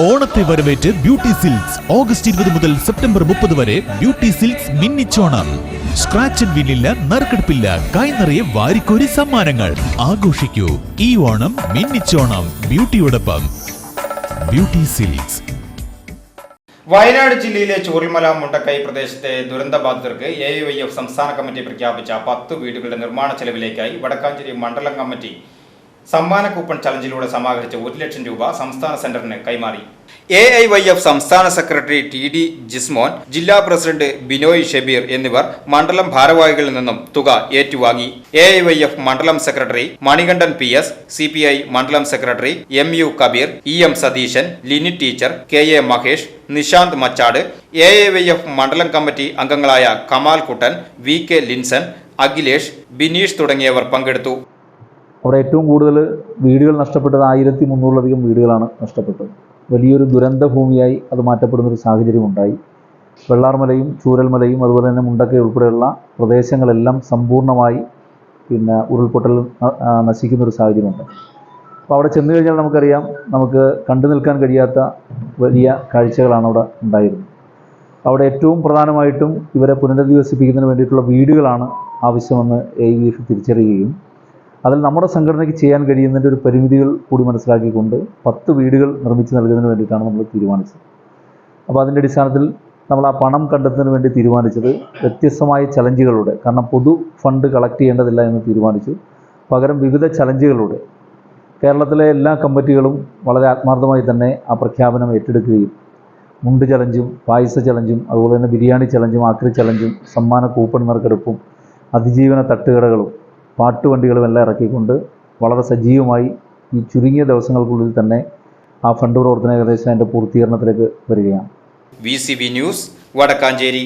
ഓണത്തെ വരവേറ്റ് beauty silks. August ഇരുപത് മുതൽ സെപ്റ്റംബർ മുപ്പത് വരെ ബ്യൂട്ടി സിൽക്സ് മിന്നിച്ചോണം. സ്ക്രാച്ച് ആൻഡ് വിന്നില്ല നറുക്കെടുപ്പില്ല. കൈനിറയെ വാരിക്കോരി സമ്മാനങ്ങൾ. ആഘോഷിക്കൂ. ഈ ഓണം മിന്നിച്ചോണം. ബ്യൂട്ടിയോടൊപ്പം. Beauty silks. വയനാട് ജില്ലയിലെ ചോറിമല മുണ്ടക്കൈ പ്രദേശത്തെ ദുരന്തബാധിതർക്ക് എ ഐ വൈ എഫ് സംസ്ഥാന കമ്മിറ്റി പ്രഖ്യാപിച്ച പത്ത് വീടുകളുടെ നിർമ്മാണ ചെലവിലേക്കായി വടക്കാഞ്ചേരി മണ്ഡലം കമ്മിറ്റി സമ്മാന കൂപ്പൺ ചലഞ്ചിലൂടെ സമാഹരിച്ച ഒരു ലക്ഷം രൂപ സംസ്ഥാന സെന്ററിന് കൈമാറി. എ ഐ വൈ എഫ് സംസ്ഥാന സെക്രട്ടറി ടി ഡി ജിസ്മോൻ ജില്ലാ പ്രസിഡന്റ് ബിനോയ് ഷബീർ എന്നിവർ മണ്ഡലം ഭാരവാഹികളിൽ നിന്നും തുക ഏറ്റുവാങ്ങി. എ ഐ വൈ എഫ് മണ്ഡലം secretary Manikandan P S C P I മണ്ഡലം secretary M U Kabeer E M Satheesan Lini teacher K A Mahesh Nishanth Machad A I Y F മണ്ഡലം committee അംഗങ്ങളായ Kamal Kuttan V K Linson Akhilesh Bineesh തുടങ്ങിയവർ പങ്കെടുത്തു. അവിടെ ഏറ്റവും കൂടുതൽ വീടുകൾ നഷ്ടപ്പെട്ടത് ആയിരത്തി മുന്നൂറിലധികം വീടുകളാണ് നഷ്ടപ്പെട്ടത്. വലിയൊരു ദുരന്ത ഭൂമിയായി അത് മാറ്റപ്പെടുന്നൊരു സാഹചര്യം ഉണ്ടായി. വെള്ളാർമലയും ചൂരൽമലയും അതുപോലെ തന്നെ മുണ്ടക്കൈ ഉൾപ്പെടെയുള്ള പ്രദേശങ്ങളെല്ലാം സമ്പൂർണമായി പിന്നെ ഉരുൾപൊട്ടൽ നശിക്കുന്നൊരു സാഹചര്യമുണ്ട്. അപ്പോൾ അവിടെ ചെന്ന് കഴിഞ്ഞാൽ നമുക്കറിയാം നമുക്ക് കണ്ടു നിൽക്കാൻ കഴിയാത്ത വലിയ കാഴ്ചകളാണ് അവിടെ ഉണ്ടായിരുന്നത്. അവിടെ ഏറ്റവും പ്രധാനമായിട്ടും ഇവരെ പുനരധിവസിപ്പിക്കുന്നതിന് വേണ്ടിയിട്ടുള്ള വീടുകളാണ് ആവശ്യമെന്ന് എ വി എഫ് തിരിച്ചറിയുകയും അതിൽ നമ്മുടെ സംഘടനയ്ക്ക് ചെയ്യാൻ കഴിയുന്നതിന്റെ ഒരു പരിമിതികൾ കൂടി മനസ്സിലാക്കിക്കൊണ്ട് പത്ത് വീടുകൾ നിർമ്മിച്ച് നൽകുന്നതിന് വേണ്ടിയിട്ടാണ് നമ്മൾ തീരുമാനിച്ചത്. അപ്പോൾ അതിന്റെ അടിസ്ഥാനത്തിൽ നമ്മൾ ആ പണം കണ്ടെത്തുന്നതിന് വേണ്ടി തീരുമാനിച്ചത് വ്യത്യസ്തമായ ചലഞ്ചുകളുടെ കാരണം പൊതു ഫണ്ട് കളക്ട് ചെയ്യേണ്ടതില്ല എന്ന് തീരുമാനിച്ചു. പകരം വിവിധ ചലഞ്ചുകളുടെ കേരളത്തിലെ എല്ലാ കമ്മിറ്റികളും വളരെ ആത്മാർത്ഥമായി തന്നെ ആ പ്രഖ്യാപനം ഏറ്റെടുക്കുകയും മുണ്ട് ചലഞ്ചും പായസ ചലഞ്ചും അതുപോലെ തന്നെ ബിരിയാണി ചലഞ്ചും ആക്രി ചലഞ്ചും സമ്മാന കൂപ്പൺ നറുക്കെടുപ്പും അതിജീവന തട്ടുകടകളും പാട്ടുവണ്ടികളും എല്ലാം ഇറക്കിക്കൊണ്ട് വളരെ സജീവമായി ഈ ചുരുങ്ങിയ ദിവസങ്ങൾക്കുള്ളിൽ തന്നെ ആ ഫണ്ട് പ്രവർത്തനം ഏകദേശം അതിന്റെ പൂർത്തീകരണത്തിലേക്ക് വരികയാണ്. V news Vadakkanchery.